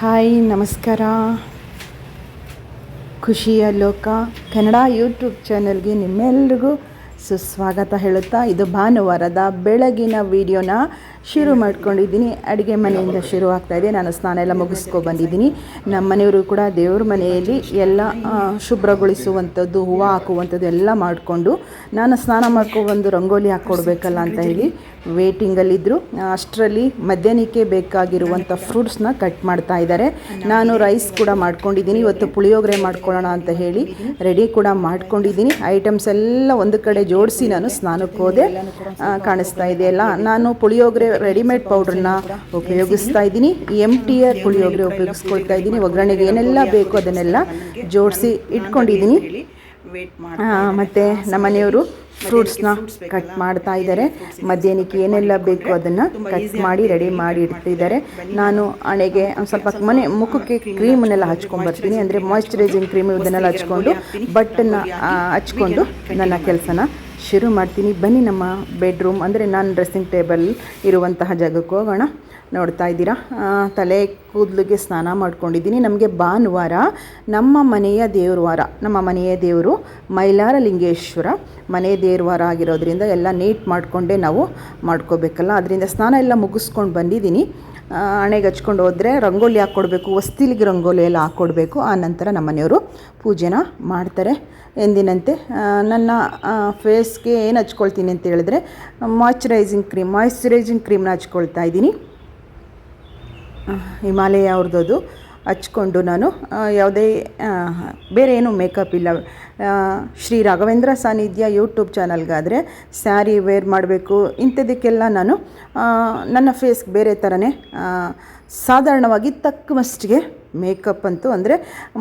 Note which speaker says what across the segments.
Speaker 1: Hi ನಮಸ್ಕಾರ. ಖುಷಿಯ ಲೋಕ ಕನ್ನಡ ಯೂಟ್ಯೂಬ್ ಚಾನಲ್ಗೆ ನಿಮ್ಮೆಲ್ರಿಗೂ ಸುಸ್ವಾಗತ ಹೇಳುತ್ತಾ ಇದು ಭಾನುವಾರದ ಬೆಳಗಿನ ವಿಡಿಯೋನ ಶುರು ಮಾಡ್ಕೊಂಡಿದ್ದೀನಿ. ಅಡುಗೆ ಮನೆಯಿಂದ ಶುರು ಆಗ್ತಾ ಇದೆ. ನಾನು ಸ್ನಾನ ಎಲ್ಲ ಮುಗಿಸ್ಕೊ ಬಂದಿದ್ದೀನಿ. ನಮ್ಮ ಮನೆಯವರು ಕೂಡ ದೇವ್ರ ಮನೆಯಲ್ಲಿ ಎಲ್ಲ ಶುಭ್ರಗೊಳಿಸುವಂಥದ್ದು, ಹೂವು ಹಾಕುವಂಥದ್ದು ಎಲ್ಲ ಮಾಡಿಕೊಂಡು ನಾನು ಸ್ನಾನ ಮಾಡ್ಕೊಬಂದು ರಂಗೋಲಿ ಹಾಕ್ಕೊಡ್ಬೇಕಲ್ಲ ಅಂತ ಹೇಳಿ ವೇಟಿಂಗಲ್ಲಿದ್ದರು ಅಷ್ಟರಲ್ಲಿ ಮಧ್ಯಾಹ್ನಕ್ಕೆ ಬೇಕಾಗಿರುವಂಥ ಫ್ರೂಟ್ಸ್ನ ಕಟ್ ಮಾಡ್ತಾ ಇದ್ದಾರೆ. ನಾನು ರೈಸ್ ಕೂಡ ಮಾಡ್ಕೊಂಡಿದ್ದೀನಿ. ಇವತ್ತು ಪುಳಿಯೋಗರೆ ಮಾಡ್ಕೊಳ್ಳೋಣ ಅಂತ ಹೇಳಿ ರೆಡಿ ಕೂಡ ಮಾಡ್ಕೊಂಡಿದ್ದೀನಿ. ಐಟಮ್ಸ್ ಎಲ್ಲ ಒಂದು ಕಡೆ ಜೋಡಿಸಿ ನಾನು ಸ್ನಾನಕ್ಕೆ ಹೋದೆ ಕಾಣಿಸ್ತಾ ಇದೆಯಲ್ಲ ನಾನು ಪುಳಿಯೋಗರೆ ರೆಡಿಮೇಡ್ ಪೌಡ್ರನ್ನ ಉಪಯೋಗಿಸ್ತಾ ಇದ್ದೀನಿ. ಎಂ ಟಿ ಆರ್ ಪುಳಿಯೋಗರೆ ಉಪಯೋಗಿಸ್ಕೊಳ್ತಾ ಇದ್ದೀನಿ. ಒಗ್ಗರಣೆಗೆ ಏನೆಲ್ಲ ಬೇಕು ಅದನ್ನೆಲ್ಲ ಜೋಡಿಸಿ ಇಟ್ಕೊಂಡಿದ್ದೀನಿ. ಮತ್ತು ಮತ್ತೆ ನಮ್ಮ ಮನೆಯವರು ಫ್ರೂಟ್ಸ್ನ ಕಟ್ ಮಾಡ್ತಾ ಇದ್ದಾರೆ. ಮಧ್ಯಾಹ್ನಕ್ಕೆ ಏನೆಲ್ಲ ಬೇಕು ಅದನ್ನು ಕಟ್ ಮಾಡಿ ರೆಡಿ ಮಾಡಿ ಇಡ್ತಿದ್ದಾರೆ. ನಾನು ಹಣೆಗೆ ಸ್ವಲ್ಪ ಮನೆ ಮುಖಕ್ಕೆ ಕ್ರೀಮನ್ನೆಲ್ಲ ಹಚ್ಕೊಂಡ್ಬರ್ತೀನಿ ಅಂದರೆ ಮಾಯಶ್ಚರೈಸಿಂಗ್ ಕ್ರೀಮ್ ಇದನ್ನೆಲ್ಲ ಹಚ್ಕೊಂಡು, ಬಟ್ಟನ್ನು ಹಚ್ಕೊಂಡು ನನ್ನ ಕೆಲಸನ ಶುರು ಮಾಡ್ತೀನಿ. ಬನ್ನಿ ನಮ್ಮ ಬೆಡ್ರೂಮ್ ಅಂದರೆ ನಾನು ಡ್ರೆಸ್ಸಿಂಗ್ ಟೇಬಲ್ ಇರುವಂತಹ ಜಾಗಕ್ಕೆ ಹೋಗೋಣ. ನೋಡ್ತಾ ಇದ್ದೀರಾ? ತಲೆ ಕೂದಲಿಗೆ ಸ್ನಾನ ಮಾಡ್ಕೊಂಡಿದ್ದೀನಿ. ನಮಗೆ ಭಾನುವಾರ ನಮ್ಮ ಮನೆಯ ದೇವ್ರವಾರ, ನಮ್ಮ ಮನೆಯ ದೇವರು ಮೈಲಾರ ಲಿಂಗೇಶ್ವರ ಮನೆ ದೇವ್ರ ವಾರ ಆಗಿರೋದ್ರಿಂದ ಎಲ್ಲ ನೀಟ್ ಮಾಡಿಕೊಂಡೇ ನಾವು ಮಾಡ್ಕೋಬೇಕಲ್ಲ. ಅದರಿಂದ ಸ್ನಾನ ಎಲ್ಲ ಮುಗಿಸ್ಕೊಂಡು ಬಂದಿದ್ದೀನಿ. ಹಣೆಗೆ ಹಚ್ಕೊಂಡು ಹೋದರೆ ರಂಗೋಲಿ ಹಾಕ್ಕೊಡ್ಬೇಕು, ಹೊಸ್ತಿಲಿಗೆ ರಂಗೋಲಿ ಎಲ್ಲ ಹಾಕ್ಕೊಡ್ಬೇಕು. ಆ ನಂತರ ನಮ್ಮ ಮನೆಯವರು ಪೂಜೆನ ಮಾಡ್ತಾರೆ. ಎಂದಿನಂತೆ. ನನ್ನ ಫೇಸ್ಗೆ ಏನು ಹಚ್ಕೊಳ್ತೀನಿ ಅಂತ ಹೇಳಿದ್ರೆ, ಮಾಯ್ಚರೈಸಿಂಗ್ ಕ್ರೀಮ್, ಮಾಯ್ಚರೈಸಿಂಗ್ ಕ್ರೀಮ್ನ ಹಚ್ಕೊಳ್ತಾ ಇದ್ದೀನಿ. ಹಿಮಾಲಯ ಅವ್ರದ್ದು. ಹಚ್ಕೊಂಡು ನಾನು ಯಾವುದೇ ಬೇರೆ ಏನು ಮೇಕಪ್ ಇಲ್ಲ. ಶ್ರೀ ರಾಘವೇಂದ್ರ ಸಾನಿಧ್ಯ ಯೂಟ್ಯೂಬ್ ಚಾನಲ್ಗಾದರೆ ಸ್ಯಾರಿ ವೇರ್ ಮಾಡಬೇಕು, ಇಂಥದಕ್ಕೆಲ್ಲ ನಾನು ನನ್ನ ಫೇಸ್ಗೆ ಬೇರೆ ಥರನೇ ಸಾಧಾರಣವಾಗಿ ತಕ್ಕ ಮಸ್ಟಿಗೆ ಮೇಕಪ್ ಅಂತೂ ಅಂದರೆ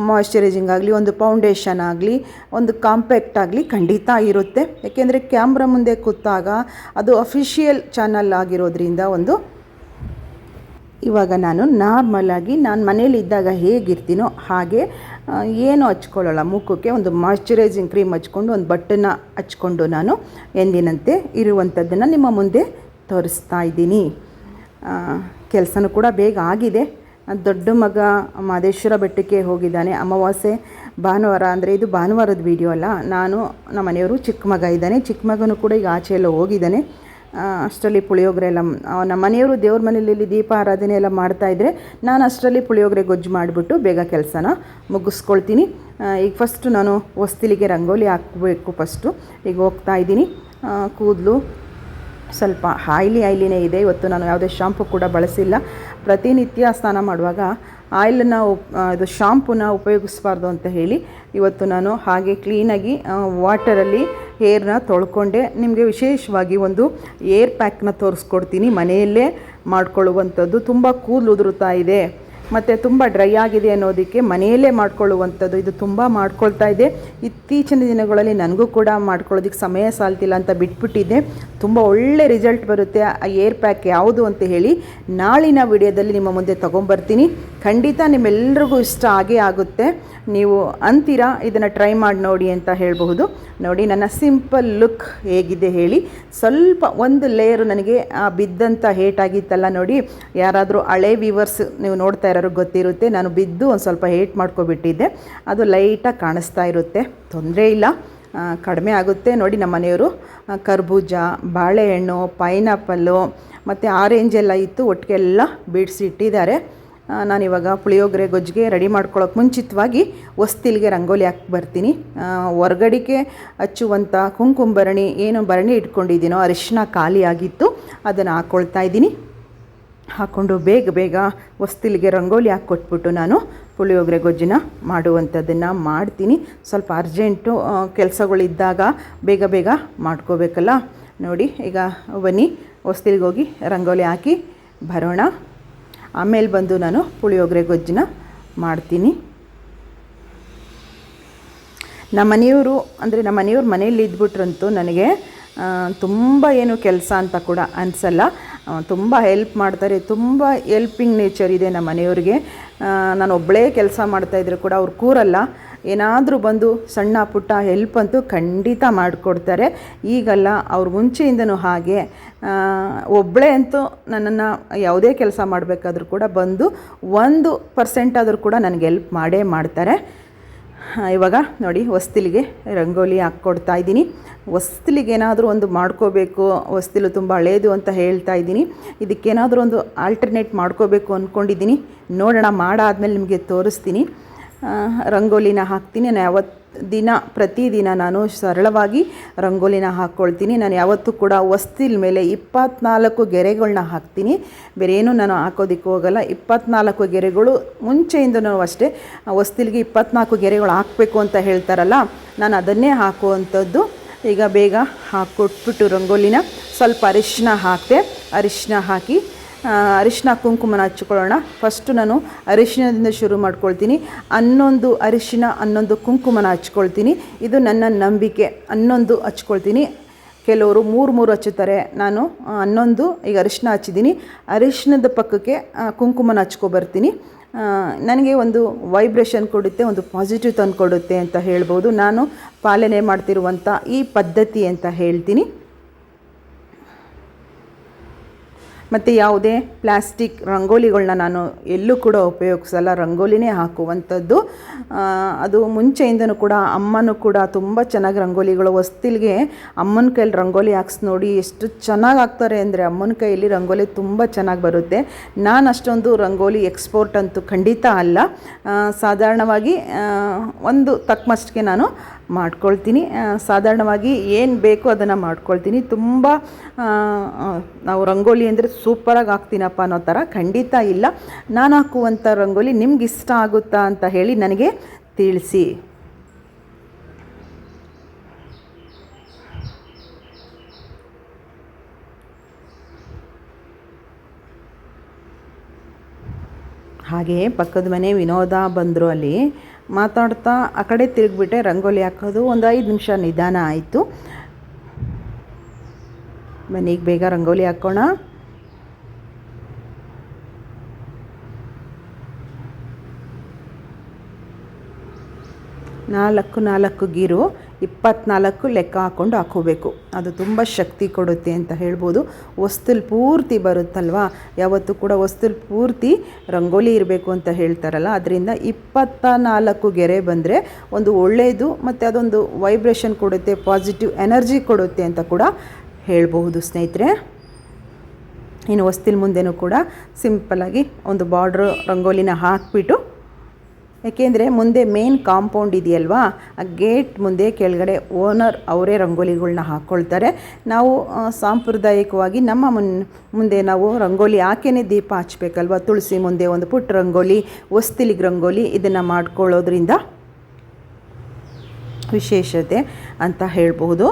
Speaker 1: ಮಾಯಶ್ಚರೈಸಿಂಗ್ ಆಗಲಿ, ಒಂದು ಫೌಂಡೇಶನ್ ಆಗಲಿ, ಒಂದು ಕಾಂಪ್ಯಾಕ್ಟ್ ಆಗಲಿ ಖಂಡಿತ ಇರುತ್ತೆ. ಯಾಕೆಂದರೆ ಕ್ಯಾಮ್ರಾ ಮುಂದೆ ಕೂತಾಗ ಅದು ಅಫಿಷಿಯಲ್ ಚಾನಲ್ ಆಗಿರೋದ್ರಿಂದ ಒಂದು ಇವಾಗ ನಾನು ನಾರ್ಮಲಾಗಿ ನಾನು ಮನೇಲಿದ್ದಾಗ ಹೇಗಿರ್ತೀನೋ ಹಾಗೆ ಏನು ಹಚ್ಕೊಳ್ಳೋಲ್ಲ. ಮುಖಕ್ಕೆ ಒಂದು ಮಾಯಿಶ್ಚರೈಸಿಂಗ್ ಕ್ರೀಮ್ ಹಚ್ಕೊಂಡು, ಒಂದು ಬಟ್ಟನ್ನ ಹಚ್ಕೊಂಡು ನಾನು ಎಂದಿನಂತೆ ಇರುವಂಥದ್ದನ್ನು ನಿಮ್ಮ ಮುಂದೆ ತೋರಿಸ್ತಾ ಇದ್ದೀನಿ. ಕೆಲಸನೂ ಕೂಡ ಬೇಗ ಆಗಿದೆ. ದೊಡ್ಡ ಮಗ ಮಾದೇಶ್ವರ ಬೆಟ್ಟಕ್ಕೆ ಹೋಗಿದ್ದಾನೆ. ಅಮಾವಾಸ್ಯೆ ಭಾನುವಾರ ಅಂದರೆ ಇದು ಭಾನುವಾರದ ವಿಡಿಯೋ ಅಲ್ಲ. ನಾನು ನಮ್ಮ ಮನೆಯವರು ಚಿಕ್ಕ ಮಗ ಇದ್ದಾನೆ. ಚಿಕ್ಕ ಮಗನು ಕೂಡ ಈಗ ಆಚೆ ಎಲ್ಲ ಹೋಗಿದ್ದಾನೆ. ಅಷ್ಟರಲ್ಲಿ ಪುಳಿಯೋಗರೆ ಎಲ್ಲ ನಮ್ಮ ಮನೆಯವರು ದೇವ್ರ ಮನೆಯಲ್ಲಿ ದೀಪ ಆರಾಧನೆ ಎಲ್ಲ ಮಾಡ್ತಾಯಿದ್ರೆ ನಾನು ಅಷ್ಟರಲ್ಲಿ ಪುಳಿಯೋಗರೆ ಗೊಜ್ಜು ಮಾಡಿಬಿಟ್ಟು ಬೇಗ ಕೆಲಸನ ಮುಗಿಸ್ಕೊಳ್ತೀನಿ. ಈಗ ಫಸ್ಟು ನಾನು ಹೊಸ್ತಿಲಿಗೆ ರಂಗೋಲಿ ಹಾಕಬೇಕು ಫಸ್ಟು ಈಗ ಹೋಗ್ತಾ ಇದ್ದೀನಿ. ಕೂದಲು ಸ್ವಲ್ಪ ಆಯ್ಲಿ ಆಯ್ಲಿನೇ ಇದೆ. ಇವತ್ತು ನಾನು ಯಾವುದೇ ಶಾಂಪು ಕೂಡ ಬಳಸಿಲ್ಲ. ಪ್ರತಿನಿತ್ಯ ಸ್ನಾನ ಮಾಡುವಾಗ ಆಯಿಲನ್ನ ಇದು ಶಾಂಪೂನ ಉಪಯೋಗಿಸಬಾರ್ದು ಅಂತ ಹೇಳಿ ಇವತ್ತು ನಾನು ಹಾಗೆ ಕ್ಲೀನಾಗಿ ವಾಟರಲ್ಲಿ ಹೇರ್ನ ತೊಳ್ಕೊಂಡೆ. ನಿಮಗೆ ವಿಶೇಷವಾಗಿ ಒಂದು ಏರ್ ಪ್ಯಾಕ್ನ ತೋರಿಸ್ಕೊಡ್ತೀನಿ. ಮನೆಯಲ್ಲೇ ಮಾಡ್ಕೊಳ್ಳುವಂಥದ್ದು. ತುಂಬ ಕೂದಲು ಉದುರುತ್ತಾ ಇದೆ. ಮತ್ತು ತುಂಬ ಡ್ರೈ ಆಗಿದೆ ಅನ್ನೋದಕ್ಕೆ ಮನೆಯಲ್ಲೇ ಮಾಡ್ಕೊಳ್ಳುವಂಥದ್ದು ಇದು ತುಂಬ ಮಾಡ್ಕೊಳ್ತಾ ಇದೆ. ಇತ್ತೀಚಿನ ದಿನಗಳಲ್ಲಿ ನನಗೂ ಕೂಡ ಮಾಡ್ಕೊಳ್ಳೋದಕ್ಕೆ ಸಮಯ ಸಾಲ್ತಿಲ್ಲ ಅಂತ ಬಿಟ್ಬಿಟ್ಟಿದ್ದೆ. ತುಂಬ ಒಳ್ಳೆ ರಿಸಲ್ಟ್ ಬರುತ್ತೆ ಆ ಏರ್ ಪ್ಯಾಕ್ ಯಾವುದು ಅಂತ ಹೇಳಿ ನಾಳಿನ ವಿಡಿಯೋದಲ್ಲಿ ನಿಮ್ಮ ಮುಂದೆ ತೊಗೊಂಬರ್ತೀನಿ. ಖಂಡಿತ ನಿಮ್ಮೆಲ್ರಿಗೂ ಇಷ್ಟ ಆಗೇ ಆಗುತ್ತೆ. ನೀವು ಅಂತೀರಾ? ಇದನ್ನು ಟ್ರೈ ಮಾಡಿ ನೋಡಿ ಅಂತ ಹೇಳಬಹುದು. ನೋಡಿ, ನನ್ನ ಸಿಂಪಲ್ ಲುಕ್ ಹೇಗಿದೆ ಹೇಳಿ. ಸ್ವಲ್ಪ ಒಂದು ಲೇಯರು ನನಗೆ ಬಿದ್ದಂಥ ಹೇಟ್ ಆಗಿತ್ತಲ್ಲ ನೋಡಿ, ಯಾರಾದರೂ ಹಳೆ ವ್ಯೂವರ್ಸ್ ನೀವು ನೋಡ್ತಾ ಇರೋರು ಗೊತ್ತಿರುತ್ತೆ. ನಾನು ಬಿದ್ದು ಒಂದು ಸ್ವಲ್ಪ ಹೇಟ್ ಮಾಡ್ಕೊಬಿಟ್ಟಿದ್ದೆ. ಅದು ಲೈಟಾಗಿ ಕಾಣಿಸ್ತಾ ಇರುತ್ತೆ. ತೊಂದರೆ ಇಲ್ಲ. ಕಡಿಮೆ ಆಗುತ್ತೆ. ನೋಡಿ ನಮ್ಮ ಮನೆಯವರು ಕರ್ಬೂಜ, ಬಾಳೆಹಣ್ಣು ಪೈನಾಪಲ್ಲು ಮತ್ತು ಆರೆಂಜ್ ಎಲ್ಲ ಇತ್ತು. ಒಟ್ಟಿಗೆ ಎಲ್ಲ ಬಿಡಿಸಿಟ್ಟಿದ್ದಾರೆ ನಾನಿವಾಗ ಪುಳಿಯೋಗರೆ, ಗೊಜ್ಜಿಗೆ ರೆಡಿ ಮಾಡ್ಕೊಳ್ಳೋಕೆ ಮುಂಚಿತವಾಗಿ ಹೊಸ್ತಿಲ್ಗೆ ರಂಗೋಲಿ ಹಾಕಿ ಬರ್ತೀನಿ. ಹೊರ್ಗಡಿಗೆ ಹಚ್ಚುವಂಥ ಕುಂಕುಮ ಭರಣಿ ಏನು ಭರಣಿ ಇಟ್ಕೊಂಡಿದ್ದೀನೋ ಅರಿಶಿನ ಖಾಲಿ ಆಗಿತ್ತು ಅದನ್ನು ಹಾಕ್ಕೊಳ್ತಾ ಇದ್ದೀನಿ. ಹಾಕ್ಕೊಂಡು ಬೇಗ ಬೇಗ ಹೊಸ್ತಿಲಿಗೆ ರಂಗೋಲಿ ಹಾಕಿ ಕೊಟ್ಬಿಟ್ಟು ನಾನು ಪುಳಿಯೋಗರೆ ಗೊಜ್ಜನ್ನ ಮಾಡುವಂಥದ್ದನ್ನು ಮಾಡ್ತೀನಿ. ಸ್ವಲ್ಪ ಅರ್ಜೆಂಟು ಕೆಲಸಗಳಿದ್ದಾಗ ಬೇಗ ಬೇಗ ಮಾಡ್ಕೋಬೇಕಲ್ಲ? ನೋಡಿ, ಈಗ ಬನ್ನಿ, ಹೊಸ್ತಿಲಿಗೆ ಹೋಗಿ ರಂಗೋಲಿ ಹಾಕಿ ಬರೋಣ. ಆಮೇಲೆ ಬಂದು ನಾನು ಪುಳಿಯೋಗರೆ ಗೊಜ್ಜನ್ನ ಮಾಡ್ತೀನಿ. ನಮ್ಮ ಮನೆಯವರು ಅಂದರೆ ನಮ್ಮ ಮನೆಯವ್ರ ಮನೆಯಲ್ಲಿ ಇದ್ಬಿಟ್ರಂತೂ ನನಗೆ ತುಂಬ ಏನು ಕೆಲಸ ಅಂತ ಕೂಡ ಅನಿಸಲ್ಲ. ತುಂಬ ಹೆಲ್ಪ್ ಮಾಡ್ತಾರೆ. ತುಂಬ ಹೆಲ್ಪಿಂಗ್ ನೇಚರ್ ಇದೆ ನಮ್ಮ ಮನೆಯವ್ರಿಗೆ. ನಾನು ಒಬ್ಬಳೇ ಕೆಲಸ ಮಾಡ್ತಾಯಿದ್ರು ಕೂಡ ಅವ್ರು ಕೂರಲ್ಲ. ಏನಾದರೂ ಬಂದು ಸಣ್ಣ ಪುಟ್ಟ ಹೆಲ್ಪ್ ಅಂತೂ ಖಂಡಿತ ಮಾಡಿಕೊಡ್ತಾರೆ. ಈಗಲ್ಲ ಅವ್ರು ಮುಂಚೆಯಿಂದನೂ ಹಾಗೆ. ಒಬ್ಬಳೇ ಅಂತೂ ನನ್ನನ್ನು ಯಾವುದೇ ಕೆಲಸ ಮಾಡಬೇಕಾದ್ರೂ ಕೂಡ ಬಂದು ಒಂದು ಪರ್ಸೆಂಟ್ ಆದರೂ ಕೂಡ ನನಗೆ ಹೆಲ್ಪ್ ಮಾಡೇ ಮಾಡ್ತಾರೆ. ಇವಾಗ ನೋಡಿ, ಹೊಸ್ತಿಲಿಗೆ ರಂಗೋಲಿ ಹಾಕ್ಕೊಡ್ತಾ ಇದ್ದೀನಿ. ಹೊಸ್ತಿಲಿಗೆ ಏನಾದರೂ ಒಂದು ಮಾಡ್ಕೋಬೇಕು ಹೊಸ್ತಿಲು ತುಂಬ ಹಳೇದು ಅಂತ ಹೇಳ್ತಾ ಇದ್ದೀನಿ. ಇದಕ್ಕೇನಾದರೂ ಒಂದು ಆಲ್ಟರ್ನೇಟ್ ಮಾಡ್ಕೋಬೇಕು ಅಂದ್ಕೊಂಡಿದ್ದೀನಿ ನೋಡೋಣ, ಮಾಡಾದಮೇಲೆ ನಿಮಗೆ ತೋರಿಸ್ತೀನಿ. ರಂಗೋಲಿನ ಹಾಕ್ತೀನಿ. ನಾನು ಯಾವತ್ತು ದಿನ, ಪ್ರತಿದಿನ ನಾನು ಸರಳವಾಗಿ ರಂಗೋಲಿನ ಹಾಕ್ಕೊಳ್ತೀನಿ. ನಾನು ಯಾವತ್ತೂ ಕೂಡ ಹೊಸ್ತಿಲ್ ಮೇಲೆ ಇಪ್ಪತ್ನಾಲ್ಕು ಗೆರೆಗಳನ್ನ ಹಾಕ್ತೀನಿ. ಬೇರೆ ಏನೂ ನಾನು ಹಾಕೋದಕ್ಕೆ ಹೋಗಲ್ಲ. ಇಪ್ಪತ್ನಾಲ್ಕು ಗೆರೆಗಳು, ಮುಂಚೆಯಿಂದನೂ ಅಷ್ಟೇ ಹೊಸ್ತಿಲ್ಗೆ ಇಪ್ಪತ್ನಾಲ್ಕು ಗೆರೆಗಳು ಹಾಕಬೇಕು ಅಂತ ಹೇಳ್ತಾರಲ್ಲ, ನಾನು ಅದನ್ನೇ ಹಾಕುವಂಥದ್ದು. ಈಗ ಬೇಗ ಹಾಕ್ಕೊಟ್ಬಿಟ್ಟು ರಂಗೋಲಿನ. ಸ್ವಲ್ಪ ಅರಿಶಿನ ಹಾಕಿದೆ ಅರಿಶಿನ ಹಾಕಿ ಅರಿಶಿನ ಕುಂಕುಮನ ಹಚ್ಕೊಳ್ಳೋಣ. ಫಸ್ಟು ನಾನು ಅರಿಶಿನದಿಂದ ಶುರು ಮಾಡ್ಕೊಳ್ತೀನಿ. ಹನ್ನೊಂದು ಅರಿಶಿನ ಹನ್ನೊಂದು ಕುಂಕುಮನ ಹಚ್ಕೊಳ್ತೀನಿ. ಇದು ನನ್ನ ನಂಬಿಕೆ. ಹನ್ನೊಂದು ಹಚ್ಕೊಳ್ತೀನಿ. ಕೆಲವರು ಮೂರು ಮೂರು ಹಚ್ಚುತ್ತಾರೆ. ನಾನು ಹನ್ನೊಂದು, ಈಗ ಅರಿಶಿನ ಹಚ್ಚಿದ್ದೀನಿ. ಅರಿಶಿನದ ಪಕ್ಕಕ್ಕೆ ಕುಂಕುಮನ ಹಚ್ಕೊಬರ್ತೀನಿ. ನನಗೆ ಒಂದು ವೈಬ್ರೇಷನ್ ಕೊಡುತ್ತೆ, ಒಂದು ಪಾಸಿಟಿವ್ ತಂದು ಕೊಡುತ್ತೆ ಅಂತ ಹೇಳ್ಬೋದು. ನಾನು ಪಾಲನೆ ಮಾಡ್ತಿರುವಂಥ ಈ ಪದ್ಧತಿ ಅಂತ ಹೇಳ್ತೀನಿ. ಮತ್ತು ಯಾವುದೇ ಪ್ಲಾಸ್ಟಿಕ್ ರಂಗೋಲಿಗಳನ್ನ ನಾನು ಎಲ್ಲೂ ಕೂಡ ಉಪಯೋಗಿಸಲ್ಲ. ರಂಗೋಲಿನೇ ಹಾಕುವಂಥದ್ದು. ಅದು ಮುಂಚೆಯಿಂದನೂ ಕೂಡ ಅಮ್ಮನೂ ಕೂಡ ತುಂಬ ಚೆನ್ನಾಗಿ ರಂಗೋಲಿಗಳು ಹೊಸ್ತಿಲ್ಗೆ ಅಮ್ಮನ ಕೈಯಲ್ಲಿ ರಂಗೋಲಿ ಹಾಕ್ಸಿ ನೋಡಿ ಎಷ್ಟು ಚೆನ್ನಾಗಿ ಹಾಕ್ತಾರೆ ಅಂದರೆ ಅಮ್ಮನ ಕೈಯಲ್ಲಿ ರಂಗೋಲಿ ತುಂಬ ಚೆನ್ನಾಗಿ ಬರುತ್ತೆ. ನಾನು ಅಷ್ಟೊಂದು ರಂಗೋಲಿ ಎಕ್ಸ್ಪೋರ್ಟ್ ಅಂತೂ ಖಂಡಿತ ಅಲ್ಲ. ಸಾಧಾರಣವಾಗಿ ಒಂದು ತಕ್ಕಮಷ್ಟಿಗೆ ನಾನು ಮಾಡ್ಕೊಳ್ತೀನಿ. ಸಾಧಾರಣವಾಗಿ ಏನು ಬೇಕೋ ಅದನ್ನು ಮಾಡ್ಕೊಳ್ತೀನಿ. ತುಂಬ ನಾವು ರಂಗೋಲಿ ಅಂದರೆ ಸೂಪರಾಗಿ ಹಾಕ್ತೀನಪ್ಪ ಅನ್ನೋ ಥರ ಖಂಡಿತ ಇಲ್ಲ. ನಾನು ಹಾಕುವಂಥ ರಂಗೋಲಿ ನಿಮ್ಗೆ ಇಷ್ಟ ಆಗುತ್ತಾ ಅಂತ ಹೇಳಿ ನನಗೆ ತಿಳಿಸಿ. ಹಾಗೆಯೇ ಪಕ್ಕದ ಮನೆ ವಿನೋದ ಬಂದರು ಅಲ್ಲಿ. ಮಾತಾಡ್ತಾ ಆ ಕಡೆ ತಿರುಗಿಬಿಟ್ಟೆ, ರಂಗೋಲಿ ಹಾಕೋದು ಒಂದು ಐದು ನಿಮಿಷ ನಿಧಾನ ಆಯಿತು. ಮನೆಗೆ ಬೇಗ ರಂಗೋಲಿ ಹಾಕೋಣ. ನಾಲ್ಕು ನಾಲ್ಕು ಗೀರು, ಇಪ್ಪತ್ನಾಲ್ಕು ಲೆಕ್ಕ ಹಾಕ್ಕೊಂಡು ಹಾಕೋಬೇಕು ಅದು ತುಂಬ ಶಕ್ತಿ ಕೊಡುತ್ತೆ ಅಂತ ಹೇಳ್ಬೋದು. ವಸ್ತುಲ್ ಪೂರ್ತಿ ಬರುತ್ತಲ್ವಾ? ಯಾವತ್ತೂ ಕೂಡ ವಸ್ತುಲ್ ಪೂರ್ತಿ ರಂಗೋಲಿ ಇರಬೇಕು ಅಂತ ಹೇಳ್ತಾರಲ್ಲ, ಅದರಿಂದ ಇಪ್ಪತ್ತ ನಾಲ್ಕು ಗೆರೆ ಬಂದರೆ ಒಂದು ಒಳ್ಳೆಯದು ಮತ್ತು ಅದೊಂದು ವೈಬ್ರೇಷನ್ ಕೊಡುತ್ತೆ ಪಾಸಿಟಿವ್ ಎನರ್ಜಿ ಕೊಡುತ್ತೆ ಅಂತ ಕೂಡ ಹೇಳಬಹುದು ಸ್ನೇಹಿತರೆ. ಇನ್ನು ಹೊಸ್ತಿಲ್ ಮುಂದೆನೂ ಕೂಡ ಸಿಂಪಲ್ಲಾಗಿ ಒಂದು ಬಾರ್ಡ್ರ್ ರಂಗೋಲಿನ ಹಾಕಿಬಿಟ್ಟು ಯಾಕೆಂದರೆ ಮುಂದೆ ಮೇನ್ ಕಾಂಪೌಂಡ್ ಇದೆಯಲ್ವಾ? ಆ ಗೇಟ್ ಮುಂದೆ ಕೆಳಗಡೆ ಓನರ್ ಅವರೇ ರಂಗೋಲಿಗಳನ್ನ ಹಾಕ್ಕೊಳ್ತಾರೆ ನಾವು ಸಾಂಪ್ರದಾಯಿಕವಾಗಿ ನಮ್ಮ ಮುನ್, ಮುಂದೆ ನಾವು ರಂಗೋಲಿ ಹಾಕೇನೆ ದೀಪ ಹಚ್ಬೇಕಲ್ವ? ತುಳಸಿ ಮುಂದೆ ಒಂದು ಪುಟ್ಟ ರಂಗೋಲಿ, ಹೊಸ್ತಿಲಿಗೆ ರಂಗೋಲಿ ಇದನ್ನು ಮಾಡ್ಕೊಳ್ಳೋದ್ರಿಂದ ವಿಶೇಷತೆ ಅಂತ ಹೇಳಬಹುದು.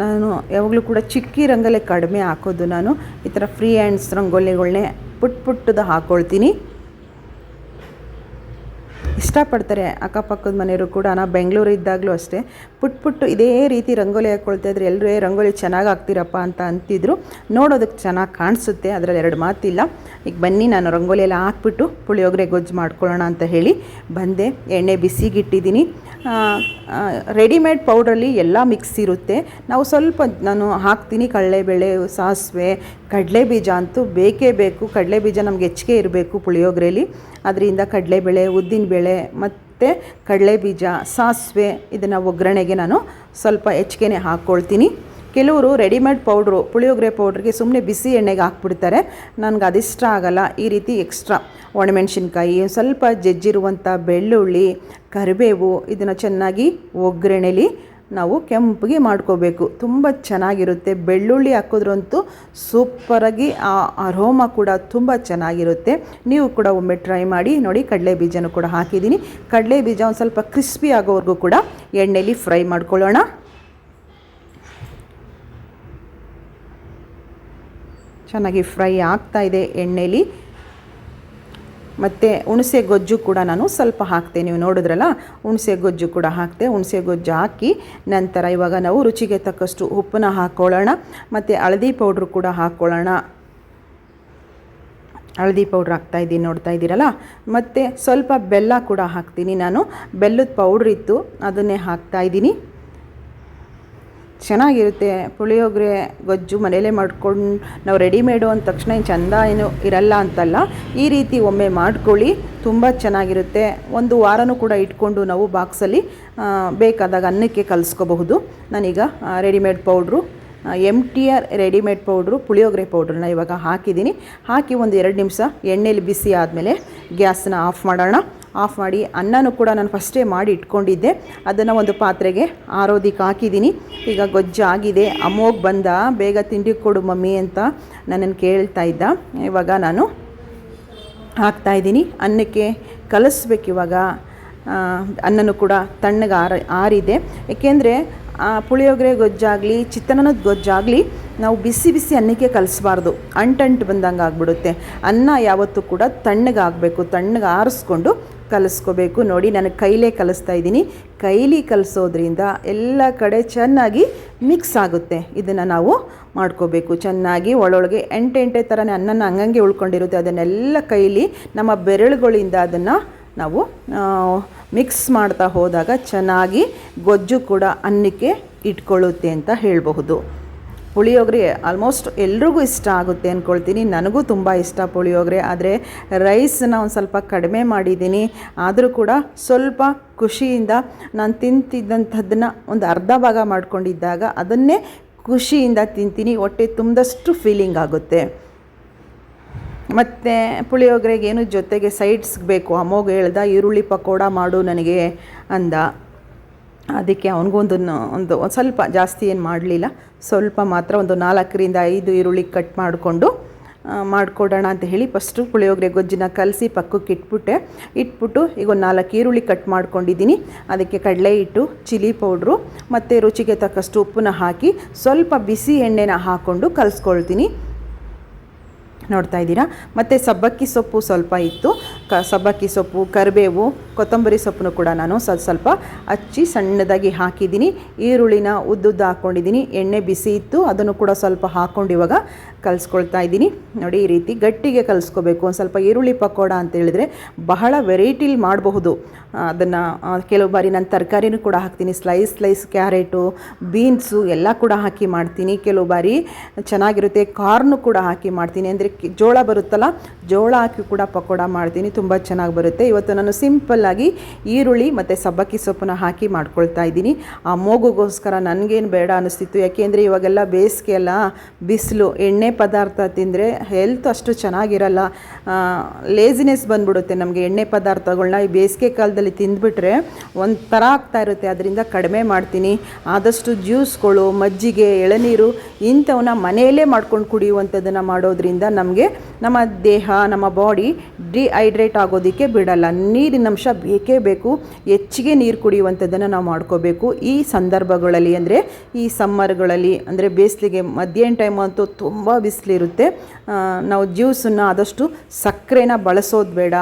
Speaker 1: ನಾನು ಯಾವಾಗಲೂ ಕೂಡ ಚಿಕ್ಕಿ ರಂಗೋಲಿ ಕಡಿಮೆ ಹಾಕೋದು ನಾನು. ಈ ಥರ ಫ್ರೀ ಹ್ಯಾಂಡ್ಸ್ ರಂಗೋಲಿಗಳನ್ನೇ ಪುಟ್ ಪುಟ್ಟದ ಹಾಕ್ಕೊಳ್ತೀನಿ ಇಷ್ಟಪಡ್ತಾರೆ ಅಕ್ಕಪಕ್ಕದ ಮನೆಯವರು ಕೂಡ. ನಾ ಬೆಂಗಳೂರು ಇದ್ದಾಗಲೂ ಅಷ್ಟೇ. ಪುಟ್ ಪುಟ್ಟು ಇದೇ ರೀತಿ ರಂಗೋಲಿ ಹಾಕ್ಕೊಳ್ತಾ ಇದ್ರೆ ಎಲ್ಲರೂ ರಂಗೋಲಿ ಚೆನ್ನಾಗಿ ಹಾಕ್ತೀರಪ್ಪ ಅಂತ ಅಂತಿದ್ರು. ನೋಡೋದಕ್ಕೆ ಚೆನ್ನಾಗಿ ಕಾಣಿಸುತ್ತೆ, ಅದರಲ್ಲಿ ಎರಡು ಮಾತಿಲ್ಲ. ಈಗ ಬನ್ನಿ, ನಾನು ರಂಗೋಲಿ ಎಲ್ಲ ಹಾಕ್ಬಿಟ್ಟು ಪುಳಿಯೋಗರೆ ಗೊಜ್ಜು ಮಾಡ್ಕೊಳ್ಳೋಣ ಅಂತ ಹೇಳಿ ಬಂದೆ. ಎಣ್ಣೆ ಬಿಸಿಗಿಟ್ಟಿದ್ದೀನಿ. ರೆಡಿಮೇಡ್ ಪೌಡ್ರಲ್ಲಿ ಎಲ್ಲ ಮಿಕ್ಸ್ ಇರುತ್ತೆ. ನಾವು ಸ್ವಲ್ಪ ನಾನು ಹಾಕ್ತೀನಿ ಕಡಲೆಬೇಳೆ, ಸಾಸಿವೆ, ಕಡಲೆಬೀಜ ಅಂತೂ ಬೇಕೇ ಬೇಕು. ಕಡಲೆಬೀಜ ನಮ್ಗೆ ಹೆಚ್ಚಿಗೆ ಇರಬೇಕು ಪುಳಿಯೋಗರೆಯಲ್ಲಿ ಅದರಿಂದ ಕಡಲೆಬೇಳೆ, ಉದ್ದಿನಬೇಳೆ ಮತ್ತು ಕಡಲೆಬೀಜ, ಸಾಸಿವೆ ಇದನ್ನು ಒಗ್ಗರಣೆಗೆ ನಾನು ಸ್ವಲ್ಪ ಹೆಚ್ಚಿಗೆನೇ ಹಾಕ್ಕೊಳ್ತೀನಿ ಕೆಲವರು ರೆಡಿಮೇಡ್ ಪೌಡ್ರು, ಪುಳಿಯೋಗರೆ ಪೌಡ್ರಿಗೆ ಸುಮ್ಮನೆ ಬಿಸಿ ಎಣ್ಣೆಗೆ ಹಾಕ್ಬಿಡ್ತಾರೆ. ನನಗೆ ಅದಿಷ್ಟ ಆಗಲ್ಲ, ಈ ರೀತಿ ಎಕ್ಸ್ಟ್ರಾ. ಒಣಮೆಣಸಿನ್ಕಾಯಿ, ಸ್ವಲ್ಪ ಜಜ್ಜಿರುವಂಥ ಬೆಳ್ಳುಳ್ಳಿ, ಕರಿಬೇವು, ಇದನ್ನು ಚೆನ್ನಾಗಿ ಒಗ್ಗರಣೆಲಿ ನಾವು ಕೆಂಪಿಗೆ ಮಾಡ್ಕೋಬೇಕು. ತುಂಬ ಚೆನ್ನಾಗಿರುತ್ತೆ. ಬೆಳ್ಳುಳ್ಳಿ ಹಾಕೋದ್ರಂತೂ ಸೂಪರಾಗಿ ಆ ಅರೋಮ ಕೂಡ ತುಂಬ ಚೆನ್ನಾಗಿರುತ್ತೆ. ನೀವು ಕೂಡ ಒಮ್ಮೆ ಟ್ರೈ ಮಾಡಿ ನೋಡಿ. ಕಡಲೆ ಬೀಜನೂ ಕೂಡ ಹಾಕಿದ್ದೀನಿ. ಕಡಲೆ ಬೀಜ ಒಂದು ಸ್ವಲ್ಪ ಕ್ರಿಸ್ಪಿ ಆಗೋವರೆಗೂ ಕೂಡ ಎಣ್ಣೆಯಲ್ಲಿ ಫ್ರೈ ಮಾಡ್ಕೊಳ್ಳೋಣ. ಚೆನ್ನಾಗಿ ಫ್ರೈ ಆಗ್ತಾ ಇದೆ ಎಣ್ಣೆಲಿ. ಮತ್ತು ಹುಣಸೆ ಗೊಜ್ಜು ಕೂಡ ನಾನು ಸ್ವಲ್ಪ ಹಾಕ್ತೆ ನೀವು ನೋಡಿದ್ರಲ್ಲ, ಹುಣಸೆ ಗೊಜ್ಜು ಕೂಡ ಹಾಕ್ತೆ, ಹುಣಸೆ ಗೊಜ್ಜು ಹಾಕಿ ನಂತರ ಇವಾಗ ನಾವು ರುಚಿಗೆ ತಕ್ಕಷ್ಟು ಉಪ್ಪನ್ನ ಹಾಕ್ಕೊಳ್ಳೋಣ ಮತ್ತು ಹಳದಿ ಪೌಡ್ರು ಕೂಡ ಹಾಕ್ಕೊಳ್ಳೋಣ ಹಳದಿ ಪೌಡ್ರ್ ಹಾಕ್ತಾಯಿದ್ದೀನಿ ನೋಡ್ತಾ ಇದ್ದೀರಲ್ಲ? ಮತ್ತು ಸ್ವಲ್ಪ ಬೆಲ್ಲ ಕೂಡ ಹಾಕ್ತೀನಿ ನಾನು. ಬೆಲ್ಲದ ಪೌಡ್ರ್ ಇತ್ತು, ಅದನ್ನೇ ಹಾಕ್ತಾಯಿದ್ದೀನಿ ಚೆನ್ನಾಗಿರುತ್ತೆ. ಪುಳಿಯೋಗರೆ, ಗೊಜ್ಜು ಮನೇಲೇ ಮಾಡ್ಕೊಂಡು ನಾವು ರೆಡಿಮೇಡು ಅಂದ ತಕ್ಷಣ ಏನು ಚಂದ ಏನು ಇರಲ್ಲ ಅಂತಲ್ಲ, ಈ ರೀತಿ ಒಮ್ಮೆ ಮಾಡ್ಕೊಳ್ಳಿ, ತುಂಬ ಚೆನ್ನಾಗಿರುತ್ತೆ. ಒಂದು ವಾರನೂ ಕೂಡ ಇಟ್ಕೊಂಡು ನಾವು ಬಾಕ್ಸಲ್ಲಿ ಬೇಕಾದಾಗ ಅನ್ನಕ್ಕೆ ಕಲಿಸ್ಕೋಬಹುದು. ನಾನೀಗ readymade powder M T R readymade powder puliyogare ಪೌಡ್ರನ್ನ ಇವಾಗ ಹಾಕಿದ್ದೀನಿ ಹಾಕಿ ಒಂದು ಎರಡು ನಿಮಿಷ ಎಣ್ಣೆಲಿ ಬಿಸಿ ಆದಮೇಲೆ ಗ್ಯಾಸನ್ನ ಆಫ್ ಮಾಡೋಣ. ಆಫ್ ಮಾಡಿ ಅನ್ನನೂ ಕೂಡ ನಾನು ಫಸ್ಟೇ ಮಾಡಿ ಇಟ್ಕೊಂಡಿದ್ದೆ. ಅದನ್ನು ಒಂದು ಪಾತ್ರೆಗೆ ಆರೋದಿಕ್ಕೆ ಹಾಕಿದ್ದೀನಿ. ಈಗ ಗೊಜ್ಜಾಗಿದೆ ಅಮ್ಮೋಗಿ ಬಂದ. ಬೇಗ ತಿಂಡಿ ಕೊಡು ಮಮ್ಮಿ ಅಂತ ನನ್ನನ್ನು ಕೇಳ್ತಾ ಇದ್ದ. ಇವಾಗ ನಾನು ಹಾಕ್ತಾಯಿದ್ದೀನಿ ಅನ್ನಕ್ಕೆ ಕಲಿಸ್ಬೇಕು ಇವಾಗ. ಅನ್ನನೂ ಕೂಡ ತಣ್ಣಗೆ ಆರ, ಆರಿದೆ. ಏಕೆಂದರೆ ಪುಳಿಯೋಗರೆ ಗೊಜ್ಜಾಗಲಿ, ಚಿತ್ರಾನ್ನದ ಗೊಜ್ಜಾಗಲಿ ನಾವು ಬಿಸಿ ಬಿಸಿ ಅನ್ನಕ್ಕೆ ಕಲಿಸ್ಬಾರ್ದು. ಅಂಟಂಟು ಬಂದಂಗೆ ಆಗಿಬಿಡುತ್ತೆ. ಅನ್ನ ಯಾವತ್ತೂ ಕೂಡ ತಣ್ಣಗೆ ಆಗಬೇಕು ತಣ್ಣಗೆ ಆರಿಸ್ಕೊಂಡು ಕಲಿಸ್ಕೋಬೇಕು ನೋಡಿ, ನಾನು ಕೈಲೇ ಕಲಿಸ್ತಾ ಇದ್ದೀನಿ. ಕೈಲಿ ಕಲಿಸೋದ್ರಿಂದ ಎಲ್ಲ ಕಡೆ ಚೆನ್ನಾಗಿ ಮಿಕ್ಸ್ ಆಗುತ್ತೆ. ಇದನ್ನು ನಾವು ಮಾಡ್ಕೋಬೇಕು. ಚೆನ್ನಾಗಿ ಒಳೊಳಗೆ ಎಂಟೆಂಟೆ ಥರನೇ ಅನ್ನನ ಹಂಗಂಗೆ ಉಳ್ಕೊಂಡಿರುತ್ತೆ. ಅದನ್ನೆಲ್ಲ ಕೈಲಿ ನಮ್ಮ ಬೆರಳುಗಳಿಂದ ಅದನ್ನು ನಾವು ಮಿಕ್ಸ್ ಮಾಡ್ತಾ ಹೋದಾಗ ಚೆನ್ನಾಗಿ ಗೊಜ್ಜು ಕೂಡ ಅನ್ನಕ್ಕೆ ಇಟ್ಕೊಳ್ಳುತ್ತೆ ಅಂತ ಹೇಳಬಹುದು. ಪುಳಿಯೋಗರೆ ಆಲ್ಮೋಸ್ಟ್ ಎಲ್ರಿಗೂ ಇಷ್ಟ ಆಗುತ್ತೆ ಅಂದ್ಕೊಳ್ತೀನಿ ನನಗೂ ತುಂಬ ಇಷ್ಟ ಪುಳಿಯೋಗರೆ. ಆದರೆ ರೈಸನ್ನ ಒಂದು ಸ್ವಲ್ಪ ಕಡಿಮೆ ಮಾಡಿದ್ದೀನಿ. ಆದರೂ ಕೂಡ ಸ್ವಲ್ಪ ಖುಷಿಯಿಂದ ನಾನು ತಿಂತಿದ್ದಂಥದ್ದನ್ನ ಒಂದು ಅರ್ಧ ಭಾಗ ಮಾಡ್ಕೊಂಡಿದ್ದಾಗ ಅದನ್ನೇ ಖುಷಿಯಿಂದ ತಿಂತೀನಿ. ಹೊಟ್ಟೆ ತುಂಬದಷ್ಟು ಫೀಲಿಂಗ್ ಆಗುತ್ತೆ. ಮತ್ತು ಪುಳಿಯೋಗರೆಗೆ ಏನು ಜೊತೆಗೆ ಸೈಡ್ಸ್ ಬೇಕು? ಅಮ್ಮೋಗ ಹೇಳ್ದ, ಈರುಳ್ಳಿ ಪಕೋಡ ಮಾಡು ನನಗೆ ಅಂದ. ಅದಕ್ಕೆ ಅವನಿಗೊಂದು ಒಂದು ಒಂದು ಸ್ವಲ್ಪ ಜಾಸ್ತಿ ಏನು ಮಾಡಲಿಲ್ಲ. ಸ್ವಲ್ಪ ಮಾತ್ರ ಒಂದು ನಾಲ್ಕರಿಂದ ಐದು ಈರುಳ್ಳಿ ಕಟ್ ಮಾಡಿಕೊಂಡು ಮಾಡಿಕೊಡೋಣ ಅಂತ ಹೇಳಿ ಫಸ್ಟು ಪುಳಿಯೋಗರೆ ಗೊಜ್ಜಿನ ಕಲಸಿ ಪಕ್ಕಕ್ಕೆ ಇಟ್ಬಿಟ್ಟೆ. ಇಟ್ಬಿಟ್ಟು ಈಗ ಒಂದು ನಾಲ್ಕು ಈರುಳ್ಳಿ ಕಟ್ ಮಾಡ್ಕೊಂಡಿದ್ದೀನಿ. ಅದಕ್ಕೆ ಕಡಲೆ ಹಿಟ್ಟು, ಚಿಲ್ಲಿ ಪೌಡ್ರು ಮತ್ತು ರುಚಿಗೆ ತಕ್ಕಷ್ಟು ಉಪ್ಪನ್ನ ಹಾಕಿ ಸ್ವಲ್ಪ ಬಿಸಿ ಎಣ್ಣೆನ ಹಾಕ್ಕೊಂಡು ಕಲಿಸ್ಕೊಳ್ತೀನಿ. ನೋಡ್ತಾ ಇದ್ದೀರಾ? ಮತ್ತು ಸಬ್ಬಕ್ಕಿ ಸೊಪ್ಪು ಸ್ವಲ್ಪ ಇತ್ತು. ಕ, ಸಬ್ಬಕ್ಕಿ ಸೊಪ್ಪು, ಕರಿಬೇವು, ಕೊತ್ತಂಬರಿ ಸೊಪ್ಪನ್ನು ಕೂಡ ನಾನು ಸ್ವಲ್ಪ ಸ್ವಲ್ಪ ಹಚ್ಚಿ ಸಣ್ಣದಾಗಿ ಹಾಕಿದ್ದೀನಿ. ಈರುಳ್ಳಿನ ಉದ್ದುದ್ದು ಹಾಕ್ಕೊಂಡಿದ್ದೀನಿ ಎಣ್ಣೆ ಬಿಸಿ ಇತ್ತು. ಅದನ್ನು ಕೂಡ ಸ್ವಲ್ಪ ಹಾಕ್ಕೊಂಡು ಇವಾಗ ಕಲಿಸ್ಕೊಳ್ತಾ ಇದ್ದೀನಿ. ನೋಡಿ, ಈ ರೀತಿ ಗಟ್ಟಿಗೆ ಕಲಿಸ್ಕೋಬೇಕು. ಒಂದು ಸ್ವಲ್ಪ ಈರುಳ್ಳಿ ಪಕೋಡ ಅಂತ ಹೇಳಿದ್ರೆ ಬಹಳ ವೆರೈಟಿಲಿ ಮಾಡಬಹುದು. ಅದನ್ನು ಕೆಲವು ಬಾರಿ ನಾನು ತರಕಾರಿನೂ ಕೂಡ ಹಾಕ್ತೀನಿ. ಸ್ಲೈಸ್ ಸ್ಲೈಸ್ ಕ್ಯಾರೆಟು ಬೀನ್ಸು ಎಲ್ಲ ಕೂಡ ಹಾಕಿ ಮಾಡ್ತೀನಿ. ಕೆಲವು ಬಾರಿ ಚೆನ್ನಾಗಿರುತ್ತೆ. ಕಾರ್ನು ಕೂಡ ಹಾಕಿ ಮಾಡ್ತೀನಿ. ಅಂದರೆ ಜೋಳ ಬರುತ್ತಲ್ಲ, ಜೋಳ ಹಾಕಿ ಕೂಡ ಪಕೋಡ ಮಾಡ್ತೀನಿ. ತುಂಬ ಚೆನ್ನಾಗಿ ಬರುತ್ತೆ. ಇವತ್ತು ನಾನು ಸಿಂಪಲ್ಲಾಗಿ ಈರುಳ್ಳಿ ಮತ್ತು ಸಬ್ಬಕ್ಕಿ ಸೊಪ್ಪನ್ನ ಹಾಕಿ ಮಾಡ್ಕೊಳ್ತಾ ಇದ್ದೀನಿ. ಆ ಮೂಗುಗೋಸ್ಕರ ನನಗೇನು ಬೇಡ ಅನಿಸ್ತಿತ್ತು. ಯಾಕೆಂದರೆ ಇವಾಗೆಲ್ಲ ಬೇಸಿಗೆ ಅಲ್ಲ, ಬಿಸಿಲು, ಎಣ್ಣೆ ಪದಾರ್ಥ ತಿಂದರೆ ಹೆಲ್ತ್ ಅಷ್ಟು ಚೆನ್ನಾಗಿರಲ್ಲ. ಲೇಸಿನೆಸ್ ಬಂದ್ಬಿಡುತ್ತೆ ನಮಗೆ ಎಣ್ಣೆ ಪದಾರ್ಥಗಳನ್ನ ಈ ಬೇಸಿಗೆ ಕಾಲದಲ್ಲಿ ತಿಂದ್ಬಿಟ್ರೆ ತಿಂದುಬಿಟ್ರೆ ಒಂಥರ ಆಗ್ತಾ ಇರುತ್ತೆ. ಅದರಿಂದ ಕಡಿಮೆ ಮಾಡ್ತೀನಿ. ಆದಷ್ಟು ಜ್ಯೂಸ್ಗಳು, ಮಜ್ಜಿಗೆ, ಎಳನೀರು ಇಂಥವನ್ನ ಮನೆಯಲ್ಲೇ ಮಾಡ್ಕೊಂಡು ಕುಡಿಯುವಂಥದ್ದನ್ನು ಮಾಡೋದ್ರಿಂದ ನಮಗೆ ನಮ್ಮ ದೇಹ, ನಮ್ಮ ಬಾಡಿ ಡಿಹೈಡ್ರೇಟ್ ಆಗೋದಕ್ಕೆ ಬಿಡಲ್ಲ. ನೀರಿನ ಅಂಶ ಬೇಕೇ ಬೇಕು. ಹೆಚ್ಚಿಗೆ ನೀರು ಕುಡಿಯುವಂಥದ್ದನ್ನು ನಾವು ಮಾಡ್ಕೋಬೇಕು. ಈ ಸಂದರ್ಭಗಳಲ್ಲಿ ಅಂದರೆ ಈ ಸಮ್ಮರ್ಗಳಲ್ಲಿ ಅಂದರೆ ಬೇಸಿಗೆ ಮಧ್ಯಾಹ್ನ ಟೈಮ್ ಅಂತೂ ತುಂಬ ಬಿಸಿಲಿರುತ್ತೆ. ನಾವು ಜ್ಯೂಸನ್ನು ಆದಷ್ಟು ಸಕ್ಕರೆನ ಬಳಸೋದು ಬೇಡ.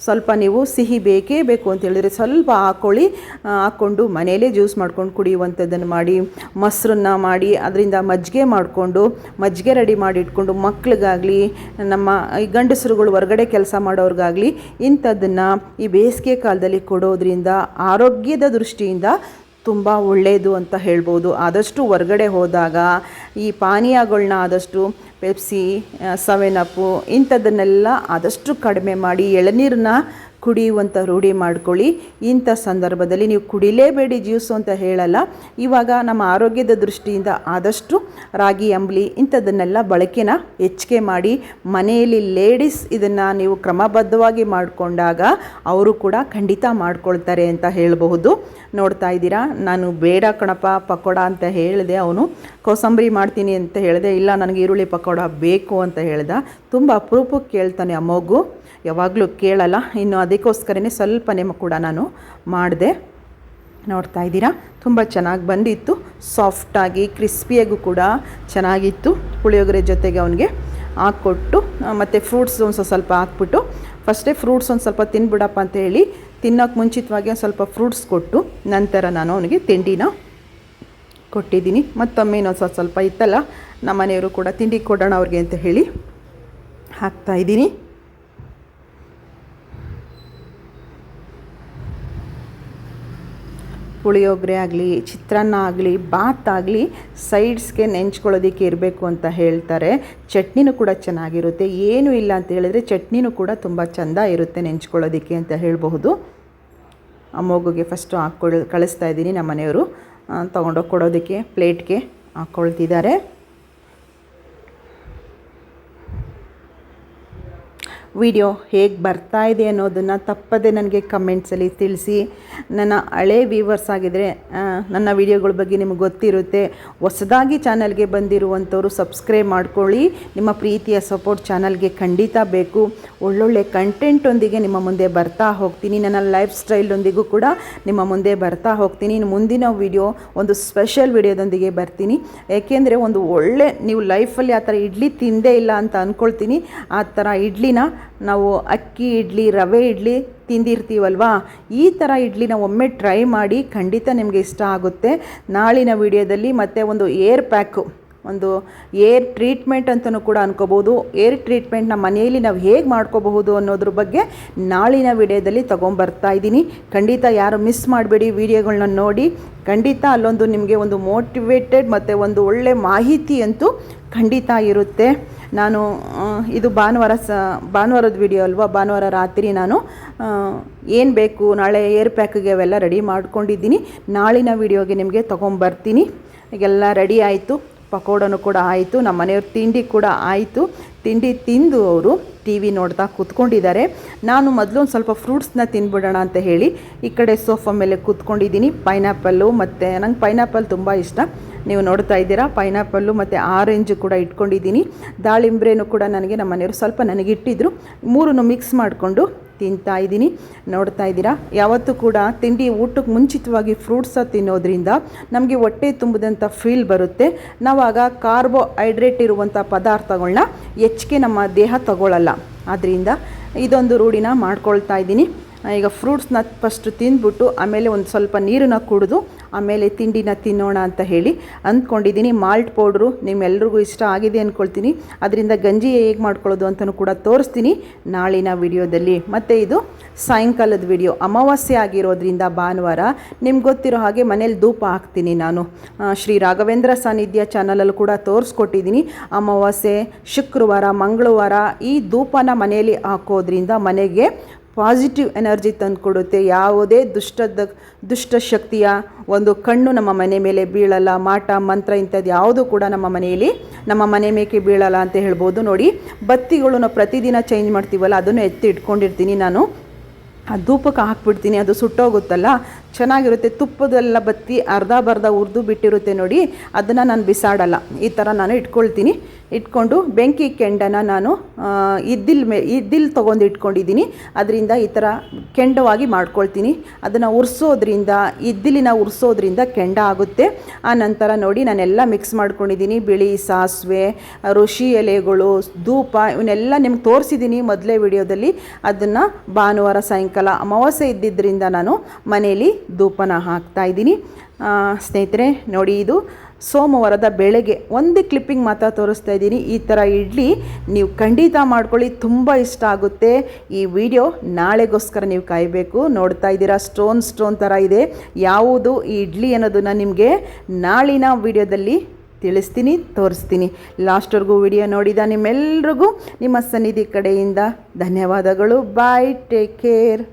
Speaker 1: ಸ್ವಲ್ಪ ನೀವು ಸಿಹಿ ಬೇಕೇ ಬೇಕು ಅಂತ ಹೇಳಿದ್ರೆ ಸ್ವಲ್ಪ ಹಾಕ್ಕೊಳ್ಳಿ ಹಾಕ್ಕೊಂಡು ಮನೆಯಲ್ಲೇ ಜ್ಯೂಸ್ ಮಾಡ್ಕೊಂಡು ಕುಡಿಯುವಂಥದ್ದನ್ನು ಮಾಡಿ, ಮೊಸರನ್ನ ಮಾಡಿ, ಅದರಿಂದ ಮಜ್ಜಿಗೆ ಮಾಡಿಕೊಂಡು, ಮಜ್ಜಿಗೆ ರೆಡಿ ಮಾಡಿ ಇಟ್ಕೊಂಡು ಮಕ್ಳಿಗಾಗಲಿ, ನಮ್ಮ ಈ ಗಂಡಸರುಗಳು ಹೊರಗಡೆ ಕೆಲಸ ಮಾಡೋರಿಗಾಗಲಿ ಇಂಥದ್ದನ್ನು ಈ ಬೇಸಿಗೆ ಕಾಲದಲ್ಲಿ ಕೊಡೋದ್ರಿಂದ ಆರೋಗ್ಯದ ದೃಷ್ಟಿಯಿಂದ ತುಂಬ ಒಳ್ಳೆಯದು ಅಂತ ಹೇಳ್ಬೋದು. ಆದಷ್ಟು ಹೊರಗಡೆ ಹೋದಾಗ ಈ ಪಾನೀಯಗಳನ್ನ ಆದಷ್ಟು ಪೆಪ್ಸಿ ಸೆವೆನ್ ಅಪ್ಪು ಇಂಥದ್ದನ್ನೆಲ್ಲ ಆದಷ್ಟು ಕಡಿಮೆ ಮಾಡಿ ಎಳನೀರನ್ನ ಕುಡಿಯುವಂಥ ರೂಢಿ ಮಾಡ್ಕೊಳ್ಳಿ. ಇಂಥ ಸಂದರ್ಭದಲ್ಲಿ ನೀವು ಕುಡಿಲೇಬೇಡಿ ಜ್ಯೂಸು ಅಂತ ಹೇಳಲ್ಲ. ಇವಾಗ ನಮ್ಮ ಆರೋಗ್ಯದ ದೃಷ್ಟಿಯಿಂದ ಆದಷ್ಟು ರಾಗಿ, ಅಂಬ್ಲಿ ಇಂಥದನ್ನೆಲ್ಲ ಬಳಕೆನ ಹೆಚ್ಚಿಗೆ ಮಾಡಿ. ಮನೆಯಲ್ಲಿ ಲೇಡೀಸ್ ಇದನ್ನು ನೀವು ಕ್ರಮಬದ್ಧವಾಗಿ ಮಾಡಿಕೊಂಡಾಗ ಅವರು ಕೂಡ ಖಂಡಿತ ಮಾಡ್ಕೊಳ್ತಾರೆ ಅಂತ ಹೇಳಬಹುದು. ನೋಡ್ತಾ ಇದ್ದೀರಾ? ನಾನು ಬೇಡ ಕಣಪ್ಪ, ಪಕೋಡ ಅಂತ ಹೇಳಿದೆ. ಅವನು, ಕೋಸಂಬರಿ ಮಾಡ್ತೀನಿ ಅಂತ ಹೇಳಿದೆ. ಇಲ್ಲ, ನನಗೆ ಈರುಳ್ಳಿ ಪಕೋಡ ಬೇಕು ಅಂತ ಹೇಳ್ದ. ತುಂಬ ಅಪರೂಪಕ್ಕೆ ಕೇಳ್ತಾನೆ ಆ ಮಗು. ಯಾವಾಗಲೂ ಕೇಳಲ್ಲ. ಇನ್ನು ಅದಕ್ಕೋಸ್ಕರನೇ ಸ್ವಲ್ಪನೇ ಕೂಡ ನಾನು ಮಾಡಿದೆ. ನೋಡ್ತಾ ಇದ್ದೀರಾ? ತುಂಬ ಚೆನ್ನಾಗಿ ಬಂದಿತ್ತು. ಸಾಫ್ಟಾಗಿ, ಕ್ರಿಸ್ಪಿಯಾಗೂ ಕೂಡ ಚೆನ್ನಾಗಿತ್ತು. ಪುಳಿಯೋಗರೆ ಜೊತೆಗೆ ಅವನಿಗೆ ಹಾಕ್ಕೊಟ್ಟು ಮತ್ತು ಫ್ರೂಟ್ಸ್ ಒಂದು ಸ್ವಲ್ಪ ಹಾಕ್ಬಿಟ್ಟು, ಫಸ್ಟೇ ಫ್ರೂಟ್ಸ್ ಒಂದು ಸ್ವಲ್ಪ ತಿನ್ಬಿಡಪ್ಪ ಅಂತ ಹೇಳಿ, ತಿನ್ನೋಕೆ ಮುಂಚಿತವಾಗಿ ಒಂದು ಸ್ವಲ್ಪ ಫ್ರೂಟ್ಸ್ ಕೊಟ್ಟು, ನಂತರ ನಾನು ಅವನಿಗೆ ತಿಂಡಿನ ಕೊಟ್ಟಿದ್ದೀನಿ. ಮತ್ತೊಮ್ಮೆ ಇನ್ನೊಂದು ಸ್ವಲ್ಪ ಸ್ವಲ್ಪ ಇತ್ತಲ್ಲ ನಮ್ಮ ಮನೆಯವರು ಕೂಡ ತಿಂಡಿ ಕೊಡೋಣ ಅವ್ರಿಗೆ ಅಂತ ಹೇಳಿ ಹಾಕ್ತಾಯಿದ್ದೀನಿ ಪುಳಿಯೋಗರೆ ಆಗಲಿ, ಚಿತ್ರಾನ್ನ ಆಗಲಿ, ಬಾತ್ ಆಗಲಿ ಸೈಡ್ಸ್ಗೆ ನೆಂಚ್ಕೊಳ್ಳೋದಕ್ಕೆ ಇರಬೇಕು ಅಂತ ಹೇಳ್ತಾರೆ. ಚಟ್ನಿನೂ ಕೂಡ ಚೆನ್ನಾಗಿರುತ್ತೆ. ಏನೂ ಇಲ್ಲ ಅಂತ ಹೇಳಿದ್ರೆ ಚಟ್ನಿನೂ ಕೂಡ ತುಂಬ ಚೆಂದ ಇರುತ್ತೆ ನೆಂಚ್ಕೊಳ್ಳೋದಕ್ಕೆ ಅಂತ ಹೇಳಬಹುದು. ಆ ಮಗುಗೆ ಫಸ್ಟು ಹಾಕ್ಕೊಳ್, ಕಳಿಸ್ತಾ ಇದ್ದೀನಿ ನಮ್ಮ ಮನೆಯವರು ತೊಗೊಂಡೋಗಿ ಕೊಡೋದಕ್ಕೆ ಪ್ಲೇಟ್ಗೆ ಹಾಕ್ಕೊಳ್ತಿದ್ದಾರೆ. ವಿಡಿಯೋ ಹೇಗೆ ಬರ್ತಾ ಇದೆ ಅನ್ನೋದನ್ನು ತಪ್ಪದೆ ನನಗೆ ಕಮೆಂಟ್ಸಲ್ಲಿ ತಿಳಿಸಿ. ನನ್ನ ಹಳೆ ವ್ಯೂವರ್ಸ್ ಆಗಿದ್ದರೆ ನನ್ನ ವಿಡಿಯೋಗಳ ಬಗ್ಗೆ ನಿಮಗೆ ಗೊತ್ತಿರುತ್ತೆ. ಹೊಸದಾಗಿ ಚಾನಲ್ಗೆ ಬಂದಿರುವಂಥವರು ಸಬ್ಸ್ಕ್ರೈಬ್ ಮಾಡ್ಕೊಳ್ಳಿ. ನಿಮ್ಮ ಪ್ರೀತಿಯ ಸಪೋರ್ಟ್ ಚಾನಲ್ಗೆ ಖಂಡಿತ ಬೇಕು. ಒಳ್ಳೊಳ್ಳೆ ಕಂಟೆಂಟೊಂದಿಗೆ ನಿಮ್ಮ ಮುಂದೆ ಬರ್ತಾ ಹೋಗ್ತೀನಿ. ನನ್ನ ಲೈಫ್ ಸ್ಟೈಲೊಂದಿಗೂ ಕೂಡ ನಿಮ್ಮ ಮುಂದೆ ಬರ್ತಾ ಹೋಗ್ತೀನಿ. ಇನ್ನು ಮುಂದಿನ ವಿಡಿಯೋ, ಒಂದು ಸ್ಪೆಷಲ್ ವಿಡಿಯೋದೊಂದಿಗೆ ಬರ್ತೀನಿ. ಏಕೆಂದರೆ, ಒಂದು ಒಳ್ಳೆ ನೀವು ಲೈಫಲ್ಲಿ ಆ ಥರ ಇಡ್ಲಿ ತಿಂದೇ ಇಲ್ಲ ಅಂತ ಅಂದ್ಕೊಳ್ತೀನಿ ಆ ಥರ ಇಡ್ಲಿನ ನಾವು ಅಕ್ಕಿ ಇಡ್ಲಿ, ರವೆ ಇಡ್ಲಿ ತಿಂದಿರ್ತೀವಲ್ವಾ? ಈ ಥರ ಇಡ್ಲಿನ ಒಮ್ಮೆ ಟ್ರೈ ಮಾಡಿ ಖಂಡಿತ ನಿಮಗೆ ಇಷ್ಟ ಆಗುತ್ತೆ. ನಾಳಿನ ವಿಡಿಯೋದಲ್ಲಿ ಮತ್ತೆ ಒಂದು ಏರ್ ಪ್ಯಾಕು ಒಂದು ಏರ್ ಟ್ರೀಟ್ಮೆಂಟ್ ಅಂತಲೂ ಕೂಡ ಅನ್ಕೋಬೋದು ಏರ್ ಟ್ರೀಟ್ಮೆಂಟ್ ನಮ್ಮ ಮನೆಯಲ್ಲಿ ನಾವು ಹೇಗೆ ಮಾಡ್ಕೋಬಹುದು ಅನ್ನೋದ್ರ ಬಗ್ಗೆ ನಾಳಿನ ವಿಡಿಯೋದಲ್ಲಿ ತೊಗೊಂಬರ್ತಾ ಇದ್ದೀನಿ. ಖಂಡಿತ ಯಾರು ಮಿಸ್ ಮಾಡಬೇಡಿ ವಿಡಿಯೋಗಳನ್ನ ನೋಡಿ. ಖಂಡಿತ ಅಲ್ಲೊಂದು ನಿಮಗೆ ಒಂದು ಮೋಟಿವೇಟೆಡ್ ಮತ್ತು ಒಂದು ಒಳ್ಳೆ ಮಾಹಿತಿ ಅಂತೂ ಖಂಡಿತ ಇರುತ್ತೆ. ನಾನು ಇದು ಭಾನುವಾರ ಸ, ಭಾನುವಾರದ ವಿಡಿಯೋ ಅಲ್ವಾ? ಭಾನುವಾರ ರಾತ್ರಿ ನಾನು ಏನು ಬೇಕು ನಾಳೆ ಏರ್ ಪ್ಯಾಕ್ಗೆ ಅವೆಲ್ಲ ರೆಡಿ ಮಾಡ್ಕೊಂಡಿದ್ದೀನಿ. ನಾಳಿನ ವಿಡಿಯೋಗೆ ನಿಮಗೆ ತೊಗೊಂಬರ್ತೀನಿ. ಈಗೆಲ್ಲ ರೆಡಿ ಆಯಿತು. ಪಕೋಡನು ಕೂಡ ಆಯಿತು, ನಮ್ಮ ಮನೆಯವ್ರ ತಿಂಡಿ ಕೂಡ ಆಯಿತು. ತಿಂಡಿ ತಿಂದು ಅವರು ಟಿ ವಿ ನೋಡ್ತಾ ಕೂತ್ಕೊಂಡಿದ್ದಾರೆ. ನಾನು ಮೊದಲು ಒಂದು ಸ್ವಲ್ಪ ಫ್ರೂಟ್ಸ್ನ ತಿನ್ಬಿಡೋಣ ಅಂತ ಹೇಳಿ ಈ ಕಡೆ ಸೋಫಾ ಮೇಲೆ ಕೂತ್ಕೊಂಡಿದ್ದೀನಿ. ಪೈನಾಪಲ್ಲು ಮತ್ತು, ನಂಗೆ ಪೈನಾಪಲ್ ತುಂಬ ಇಷ್ಟ. ನೀವು ನೋಡ್ತಾ ಇದ್ದೀರಾ ಪೈನಾಪಲ್ಲು ಮತ್ತು ಆರೆಂಜು ಕೂಡ ಇಟ್ಕೊಂಡಿದ್ದೀನಿ. ದಾಳಿಂಬ್ರೆನೂ ಕೂಡ ನನಗೆ ನಮ್ಮ ಮನೆಯವರು ಸ್ವಲ್ಪ ನನಗೆ ಇಟ್ಟಿದ್ರು ಮೂರನ್ನು ಮಿಕ್ಸ್ ಮಾಡಿಕೊಂಡು ತಿಂತಾ ಇದ್ದೀನಿ. ನೋಡ್ತಾ ಇದ್ದೀರಾ? ಯಾವತ್ತೂ ಕೂಡ ತಿಂಡಿ ಊಟಕ್ಕೆ ಮುಂಚಿತವಾಗಿ ಫ್ರೂಟ್ಸ ತಿನ್ನೋದ್ರಿಂದ ನಮಗೆ ಹೊಟ್ಟೆ ತುಂಬಿದಂಥ ಫೀಲ್ ಬರುತ್ತೆ. ನಾವಾಗ ಕಾರ್ಬೋಹೈಡ್ರೇಟ್ ಇರುವಂಥ ಪದಾರ್ಥಗಳನ್ನ ಹೆಚ್ಚಿಗೆ ನಮ್ಮ ದೇಹ ತಗೊಳ್ಳಲ್ಲ ಆದ್ದರಿಂದ ಇದೊಂದು ರೂಢಿನ ಮಾಡ್ಕೊಳ್ತಾ ಇದ್ದೀನಿ. ಈಗ ಫ್ರೂಟ್ಸ್ನ ಫಸ್ಟು ತಿಂದ್ಬಿಟ್ಟು ಆಮೇಲೆ ಒಂದು ಸ್ವಲ್ಪ ನೀರನ್ನ ಕುಡಿದು ಆಮೇಲೆ ತಿಂಡಿನ ತಿನ್ನೋಣ ಅಂತ ಹೇಳಿ ಅಂದ್ಕೊಂಡಿದ್ದೀನಿ. ಮಾಲ್ಟ್ ಪೌಡ್ರು ನಿಮ್ಮೆಲ್ರಿಗೂ ಇಷ್ಟ ಆಗಿದೆ ಅಂದ್ಕೊಳ್ತೀನಿ ಅದರಿಂದ ಗಂಜಿ ಹೇಗೆ ಮಾಡ್ಕೊಳ್ಳೋದು ಅಂತಲೂ ಕೂಡ ತೋರಿಸ್ತೀನಿ ನಾಳಿನ ವಿಡಿಯೋದಲ್ಲಿ. ಮತ್ತು ಇದು ಸಾಯಂಕಾಲದ ವಿಡಿಯೋ. ಅಮಾವಾಸ್ಯೆ ಆಗಿರೋದ್ರಿಂದ ಭಾನುವಾರ ನಿಮ್ಗೆ ಗೊತ್ತಿರೋ ಹಾಗೆ ಮನೇಲಿ ಧೂಪ ಹಾಕ್ತೀನಿ ನಾನು. ಶ್ರೀ ರಾಘವೇಂದ್ರ ಸಾನ್ನಿಧ್ಯ ಚಾನಲಲ್ಲೂ ಕೂಡ ತೋರಿಸ್ಕೊಟ್ಟಿದ್ದೀನಿ. ಅಮಾವಾಸ್ಯೆ, ಶುಕ್ರವಾರ, ಮಂಗಳವಾರ ಈ ಧೂಪನ ಮನೆಯಲ್ಲಿ ಹಾಕೋದ್ರಿಂದ ಮನೆಗೆ ಪಾಸಿಟಿವ್ ಎನರ್ಜಿ ತಂದುಕೊಡುತ್ತೆ. ಯಾವುದೇ ದುಷ್ಟದ ದುಷ್ಟಶಕ್ತಿಯ ಒಂದು ಕಣ್ಣು ನಮ್ಮ ಮನೆ ಮೇಲೆ ಬೀಳಲ್ಲ, ಮಾಟ, ಮಂತ್ರ ಇಂಥದ್ದು ಯಾವುದೂ ಕೂಡ ನಮ್ಮ ಮನೆಯಲ್ಲಿ ನಮ್ಮ ಮನೆ ಮೇಕೆ ಬೀಳಲ್ಲ ಅಂತ ಹೇಳ್ಬೋದು. ನೋಡಿ ಬತ್ತಿಗಳು ನಾವು ಪ್ರತಿದಿನ ಚೇಂಜ್ ಮಾಡ್ತೀವಲ್ಲ, ಅದನ್ನು ಎತ್ತಿ ಇಟ್ಕೊಂಡಿರ್ತೀನಿ ನಾನು. ಆ ಧೂಪಕ್ಕೆ ಹಾಕ್ಬಿಡ್ತೀನಿ, ಅದು ಸುಟ್ಟೋಗುತ್ತಲ್ಲ ಚೆನ್ನಾಗಿರುತ್ತೆ, ತುಪ್ಪದೆಲ್ಲ ಬತ್ತಿ ಅರ್ಧ ಬರ್ಧ ಹುರಿದು ಬಿಟ್ಟಿರುತ್ತೆ ನೋಡಿ, ಅದನ್ನು ನಾನು ಬಿಸಾಡಲ್ಲ. ಈ ಥರ ನಾನು ಇಟ್ಕೊಳ್ತೀನಿ. ಇಟ್ಕೊಂಡು ಬೆಂಕಿ ಕೆಂಡನ ನಾನು ಇದ್ದಿಲ್ ಮೇ, ಇದ್ದಿಲ್ ತೊಗೊಂಡು ಇಟ್ಕೊಂಡಿದ್ದೀನಿ. ಅದರಿಂದ ಈ ಥರ ಕೆಂಡವಾಗಿ ಮಾಡ್ಕೊಳ್ತೀನಿ. ಅದನ್ನು ಉರಿಸೋದ್ರಿಂದ, ಇದ್ದಿಲಿನ ಉರಿಸೋದ್ರಿಂದ ಕೆಂಡ ಆಗುತ್ತೆ. ಆ ನಂತರ ನೋಡಿ, ನಾನೆಲ್ಲ ಮಿಕ್ಸ್ ಮಾಡ್ಕೊಂಡಿದ್ದೀನಿ. ಬಿಳಿ ಸಾಸಿವೆ ಋಷಿ ಎಲೆಗಳು, ಧೂಪ, ಇವನ್ನೆಲ್ಲ ನಿಮ್ಗೆ ತೋರಿಸಿದ್ದೀನಿ ಮೊದಲೇ ವಿಡಿಯೋದಲ್ಲಿ. ಅದನ್ನು ಭಾನುವಾರ ಸಾಯಂಕಾಲ, ಅಮಾವಾಸ್ಯೆ ಇದ್ದಿದ್ದರಿಂದ ನಾನು ಮನೆಯಲ್ಲಿ ಧೂಪನ ಹಾಕ್ತಾ ಇದ್ದೀನಿ. ಸ್ನೇಹಿತರೆ, ನೋಡಿ ಇದು ಸೋಮವಾರದ ಬೆಳಗ್ಗೆ ಒಂದು ಕ್ಲಿಪ್ಪಿಂಗ್ ಮಾತ್ರ ತೋರಿಸ್ತಾ ಇದ್ದೀನಿ. ಈ ಥರ ಇಡ್ಲಿ ನೀವು ಖಂಡಿತ ಮಾಡ್ಕೊಳ್ಳಿ, ತುಂಬ ಇಷ್ಟ ಆಗುತ್ತೆ. ಈ ವಿಡಿಯೋ ನಾಳೆಗೋಸ್ಕರ ನೀವು ಕಾಯಬೇಕು. ನೋಡ್ತಾ ಇದ್ದೀರಾ ಸ್ಟೋನ್ ಸ್ಟೋನ್ ಥರ ಇದೆ. ಯಾವುದು ಈ ಇಡ್ಲಿ ಅನ್ನೋದನ್ನು ನಿಮಗೆ ನಾಳಿನ ವಿಡಿಯೋದಲ್ಲಿ ತಿಳಿಸ್ತೀನಿ, ತೋರಿಸ್ತೀನಿ. ಲಾಸ್ಟ್ವರೆಗೂ ವಿಡಿಯೋ ನೋಡಿದ ನಿಮ್ಮೆಲ್ರಿಗೂ ನಿಮ್ಮ ಸನ್ನಿಧಿ ಕಡೆಯಿಂದ ಧನ್ಯವಾದಗಳು. Bye take care